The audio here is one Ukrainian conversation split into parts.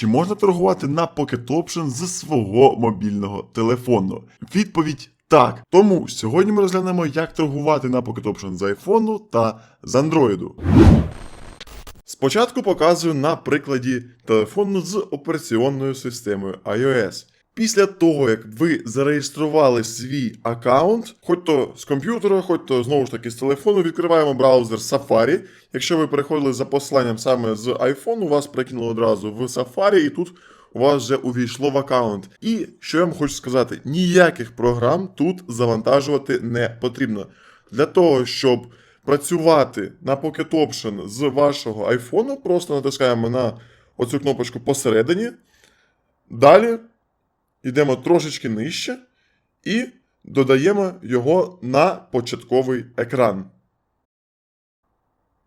Чи можна торгувати на Pocket Option з свого мобільного телефону? Відповідь так. Тому сьогодні ми розглянемо, як торгувати на Pocket Option з iPhone та з Android. Спочатку показую на прикладі телефону з операційною системою iOS. Після того, як ви зареєстрували свій аккаунт, хоч то з комп'ютера, хоч то знову ж таки з телефону, відкриваємо браузер Safari. Якщо ви переходили за посиланням саме з iPhone, у вас прикинуло одразу в Safari, і тут у вас вже увійшло в аккаунт. І що я вам хочу сказати: ніяких програм тут завантажувати не потрібно. Для того, щоб працювати на Pocket Option з вашого iPhone, просто натискаємо на оцю кнопочку посередині. Далі йдемо трошечки нижче і додаємо його на початковий екран.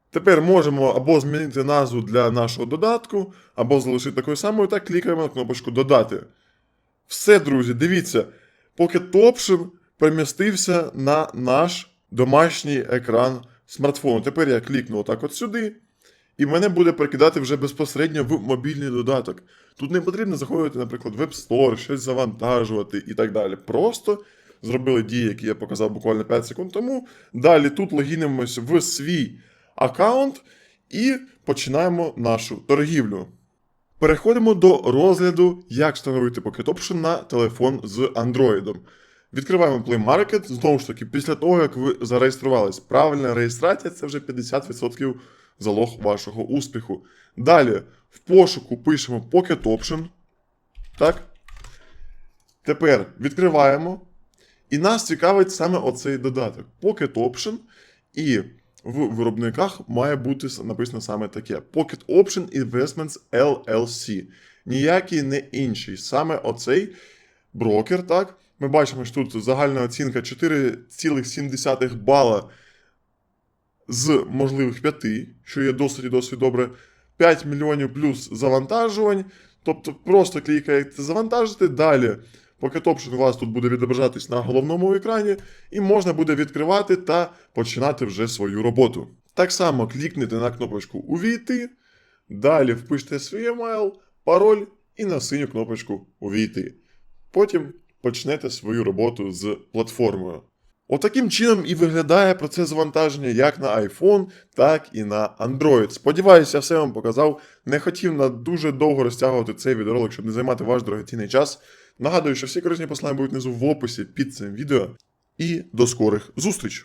Тепер можемо або змінити назву для нашого додатку, або залишити такою самою, та клікаємо на кнопочку Додати. Все, друзі, дивіться, Pocket Option перемістився на наш домашній екран смартфону. Тепер я клікну отак от сюди, і мене буде перекидати вже безпосередньо в мобільний додаток. Тут не потрібно заходити, наприклад, в App Store, щось завантажувати і так далі. Просто зробили дії, які я показав буквально 5 секунд тому. Далі тут логінимося в свій аккаунт і починаємо нашу торгівлю. Переходимо до розгляду, як встановити Pocket Option на телефон з Android. Відкриваємо Play Market. Знову ж таки, після того, як ви зареєструвались. Правильна реєстрація це вже 50% залог вашого успіху. Далі в пошуку пишемо Pocket Option. Так. Тепер відкриваємо. І нас цікавить саме оцей додаток Pocket Option. І в виробниках має бути написано саме таке: Pocket Option Investments LLC. Ніякий не інший. Саме оцей брокер, так. Ми бачимо, що тут загальна оцінка 4,7 бала з можливих 5, що є досить і досить добре. 5 мільйонів плюс завантажувань. Тобто просто клікаєте завантажити. Далі Option у вас тут буде відображатись на головному екрані, і можна буде відкривати та починати вже свою роботу. Так само клікнете на кнопочку Увійти. Далі впишете свій емейл, пароль і на синю кнопочку Увійти. Потім почнете свою роботу з платформою. Отаким чином і виглядає процес завантаження як на iPhone, так і на Android. Сподіваюся, я все вам показав. Не хотів на дуже довго розтягувати цей відеоролик, щоб не займати ваш дорогоцінний час. Нагадую, що всі корисні послання будуть внизу в описі під цим відео. І до скорих зустріч!